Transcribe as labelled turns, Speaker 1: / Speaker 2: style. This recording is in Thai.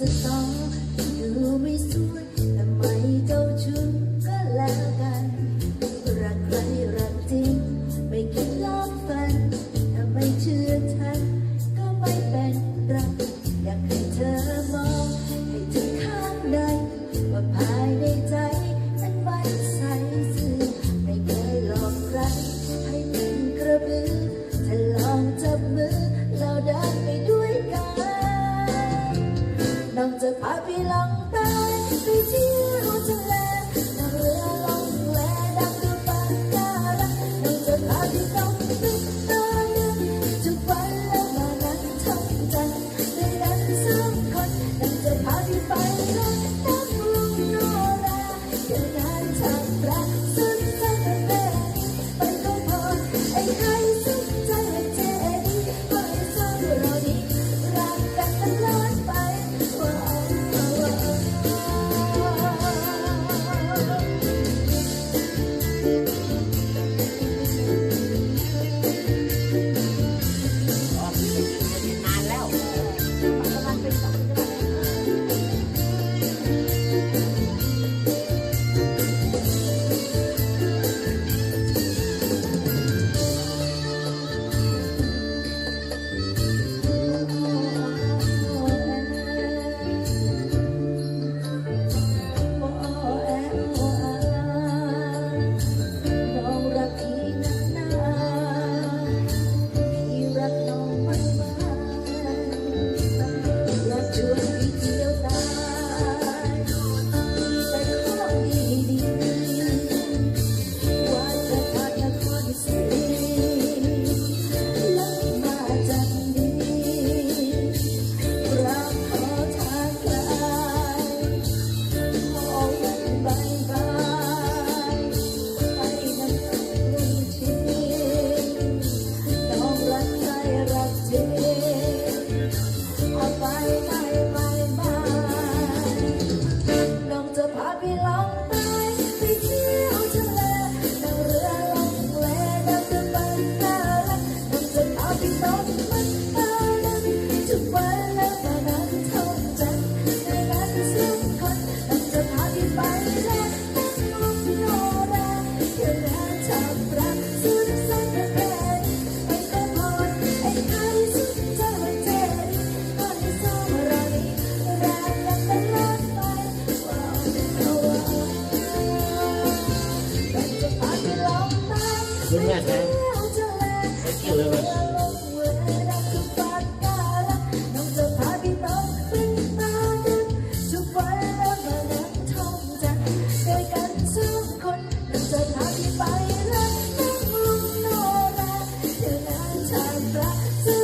Speaker 1: จะกต่องอยู่ไม่สู้ ไปลองไปไปเที่ยวทะเลนั่งเรือล่องแลดังตัวปากการังน้องจะพาพี่ต้องนึกตานึกทุกวันแล้วมานั่งทำใจในนั้นสองคนน้องจะพาพี่ไปรดน้ำลุงโนราเดินทางทางระส Oh. Sir.